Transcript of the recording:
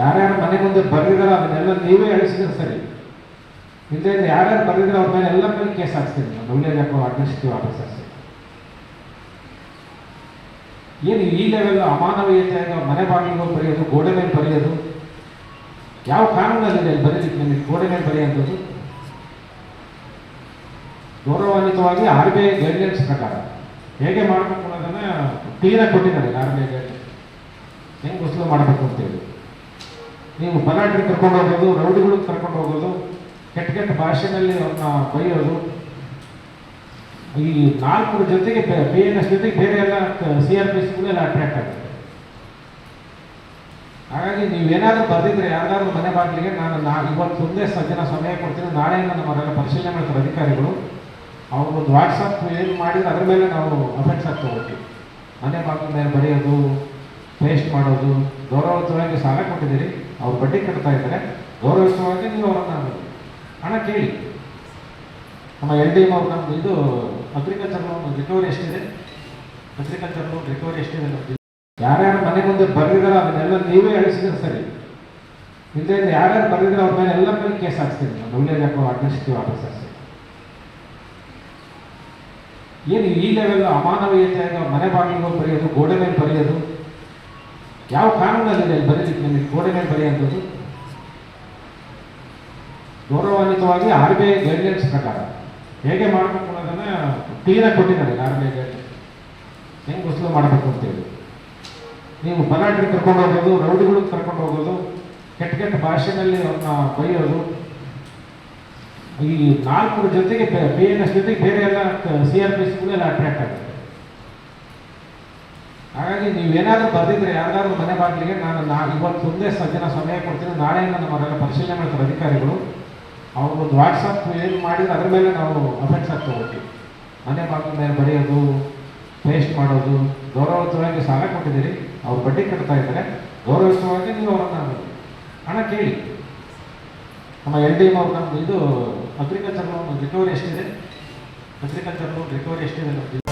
ಯಾರ್ಯಾರು ಮನೆ ಮುಂದೆ ಬರೆದಿದಾರೋ ಅದನ್ನೆಲ್ಲ ನೀವೇ ಅಳಿಸಿದ್ರೆ ಸರಿ. ಹಿಂದೆ ಯಾರ್ಯಾರು ಬರೆದಿದ್ರೆ ಅವ್ರ ಮೇಲೆ ಎಲ್ಲ ಮೇಲೆ ಕೇಸ್ ಹಾಕ್ಸ್ತೀನಿ ನಾನು. ಅಥವಾ ಅಡ್ಮಿನಿಸ್ಟ್ರೇಟಿವ್ ಆಫೀಸರ್ಸ್ ಏನು ಈ ಲೆವೆಲ್ ಅಮಾನವೀಯತೆಯಾಗಿ ಅವ್ರ ಮನೆ ಬಾಗಿಲಿಗೆ ಹೋಗಿ ಬರೆಯೋದು, ಗೋಡೆ ಮೇಲೆ ಬರೆಯೋದು? ಯಾವ ಕಾನೂನಲ್ಲಿದೆ ಇಲ್ಲಿ ಬರೀಲಿಕ್ಕೆ ನಿಮಗೆ ಗೋಡೆ ಮೇಲೆ ಬರೆಯುವಂಥದ್ದು ಗೌರವಾನ್ವಿತವಾಗಿ ಆರ್ ಬಿ ಐ ಗೈಡ್ಲೈನ್ಸ್ ಪ್ರಕಾರ. ಹೇಗೆ ಮಾಡಬೇಕು ಅನ್ನೋದನ್ನ ಕ್ಲೀನಾಗಿ ಕೊಟ್ಟಿದ್ದಾರೆ ಆರ್ ಬಿ ಐ ಗೈಡ್ಲೈನ್ಸ್ ಹೆಂಗೆ ವಸೂಲು ಮಾಡಬೇಕು ಅಂತೇಳಿ. ನೀವು ಬಲಾಢ್ರಿ ಕರ್ಕೊಂಡು ಹೋಗೋದು, ರೌಡಿಗಳಿಗೆ ಕರ್ಕೊಂಡು ಹೋಗೋದು, ಕೆಟ್ಟ ಕೆಟ್ಟ ಭಾಷೆನಲ್ಲಿ ಅವ್ರನ್ನ ಬೈಯೋದು. ಈ ನಾಲ್ಕು ಜೊತೆಗೆ ಬಿ ಎನ್ ಎಸ್ ಜೊತೆಗೆ ಬೇರೆ ಎಲ್ಲ ಸಿ ಆರ್ ಪಿ ಎಲ್ಲ ಅಟ್ರಾಕ್ಟ್ ಆಗುತ್ತೆ. ಹಾಗಾಗಿ ನೀವೇನಾದ್ರೂ ಬರೆದಿದ್ರೆ ಯಾರಾದರೂ ಮನೆ ಬಾಗಿಲಿಗೆ ನಾನು ನಾ, ಇವತ್ತು ಮುಂದೆ ಸಜ್ಜನ ಸಮಯ ಕೊಡ್ತೀನಿ. ನಾಳೆಯಿಂದ ನಮ್ಮನ್ನೆಲ್ಲ ಪರಿಶೀಲನೆ ಮಾಡ್ತಾರೆ ಅಧಿಕಾರಿಗಳು. ಅವ್ರು ಒಂದು ವಾಟ್ಸಪ್ ಏನು ಮಾಡಿದ್ರೆ ಅದ್ರ ಮೇಲೆ ನಾವು ಅಫೆಕ್ಟ್ಸ್ ಆಗ್ತಾ ಹೋಗ್ತೀವಿ. ಮನೆ ಬಾಗಿಲ ಮೇಲೆ ಬರೆಯೋದು ಪೇಸ್ಟ್ ಮಾಡೋದು. ಗೌರವಯುತವಾಗಿ ಸಾಲ ಕೊಟ್ಟಿದ್ದೀರಿ. ಅವ್ರು ಬಡ್ಡಿ ಕಟ್ತಾ ಇದ್ದಾರೆ. ಗೌರವಯುತವಾಗಿ ನೀವು ಅವ್ರನ್ನ ಹಣ ಕೇಳಿ. ನಮ್ಮ ಎಲ್ ಡಿ ಎಂ ಅವ್ರು ನಮ್ದು ಇದು ಅಗ್ರಿಕಲ್ಚರ್ ಲೋನ್ ರಿಕವರಿ ಎಷ್ಟಿದೆ ಅಗ್ರಿಕಲ್ಚರ್ ಲೋನ್ ರಿಕವರಿ ಎಷ್ಟಿದೆ ನಮ್ದು ಯಾರ್ಯಾರು ಮನೆ ಮುಂದೆ ಬರೆದಿದಾರೋ ಅದನ್ನೆಲ್ಲ ನೀವೇ ಅಳಿಸಿದ್ರೆ ಸರಿ. ಇಲ್ಲದೆ ಯಾರ್ಯಾರು ಬರೆದಿದ್ರೆ ಅವ್ರ ಮೇಲೆ ಎಲ್ಲ ಮೇಲೆ ಕೇಸ್ ಹಾಕ್ಸ್ತೀನಿ ನಾನು. ವಿಲೇಜ್ ಅಥವಾ ಅಡ್ಮಿನಿಸ್ಟ್ರೇಟಿವ್ ಆಫೀಸರ್ಸ್ ಏನು ಈ ಲೆವೆಲ್ ಅಮಾನವೀಯತೆಯಾಗಿ ಮನೆ ಹೋಗಿ ಬರೆಯೋದು, ಗೋಡೆ ಮೇಲೆ ಬರೆಯೋದು ಯಾವ ಕಾನೂನಲ್ಲಿದೆ ಅಲ್ಲಿ ಬರೀಲಿಕ್ಕೆ? ನಿಮಗೆ ಗೋಡೆ ಮೇಲೆ ಬರೆಯುವಂಥದ್ದು ಗೌರವಾನ್ವಿತವಾಗಿ ಆರ್ ಬಿ ಐ ಗೈಡ್ಲೈನ್ಸ್ ಪ್ರಕಾರ. ಹೇಗೆ ಮಾಡಬೇಕು ಅನ್ನೋದನ್ನು ಕ್ಲೀನಾಗಿ ಕೊಟ್ಟಿದ್ದಾರೆ ಆರ್ ಬಿ ಐ ಗೈಡ್ಲೈನ್ಸ್ ಹೆಂಗೆ ವಸೂಲು ಮಾಡಬೇಕು ಅಂತೇಳಿ ನೀವು ಬಲಾಢ್ರಿ ಕರ್ಕೊಂಡು ಹೋಗೋದು ರೌಡಿಗಳಿಗೆ ಕರ್ಕೊಂಡು ಹೋಗೋದು, ಕೆಟ್ಟ ಕೆಟ್ಟ ಭಾಷೆನಲ್ಲಿ ಅವ್ರನ್ನ ಬೈಯೋದು. ಈ ನಾಲ್ಕು ಜೊತೆಗೆ ಬಿ ಎನ್ ಎಸ್ ಜೊತೆಗೆ ಬೇರೆ ಎಲ್ಲ ಸಿ ಆರ್ ಪಿ ಸ್ಕೂಲೆಲ್ಲ ಅಟ್ರಾಕ್ಟ್ ಆಗುತ್ತೆ. ಹಾಗಾಗಿ ಏನಾದರೂ ಬರೆದಿದ್ರೆ ಯಾರಿಗಾದ್ರೂ ಮನೆ ಬಾಗಿಲಿಗೆ ನಾನು ನಾ ಇವತ್ತು ಮುಂದೆ ಸಜ್ಜನ ಸಮಯ ಕೊಡ್ತೀನಿ. ನಾಳೆಯಿಂದ ನಮ್ಮನ್ನೆಲ್ಲ ಪರಿಶೀಲನೆ ಮಾಡ್ತಾರೆ ಅಧಿಕಾರಿಗಳು. ಅವ್ರಿಗೆ ಒಂದು ವಾಟ್ಸಪ್ ಏನು ಮಾಡಿದ್ರೆ ಅದ್ರ ಮೇಲೆ ನಾವು ಅಫೆಕ್ಟ್ಸ್ ಆಗ್ತಾ ಮನೆ ಬಾಗಿಲ ಮೇಲೆ ಬರೆಯೋದು ಪೇಸ್ಟ್ ಮಾಡೋದು, ಗೌರವಯುತವಾಗಿ ಸಾಲ ಕೊಟ್ಟಿದ್ದೀರಿ. ಅವ್ರು ಬಡ್ಡಿ ಕಟ್ತಾ ಇದ್ದಾರೆ. ಗೌರವಯುತವಾಗಿ ನೀವು ಅವ್ರನ್ನ ಹಣ ಕೇಳಿ. ನಮ್ಮ ಎಲ್ ಡಿ ಎಂ ಅವ್ರು ನಮ್ದು ಇದು ಅಗ್ರಿಕಲ್ಚರ್ ರಿಕವರಿ ಎಷ್ಟಿದೆ? ಅಗ್ರಿಕಲ್ಚರ್ ರಿಕವರಿ ಎಷ್ಟಿದೆ? ನಮ್ದು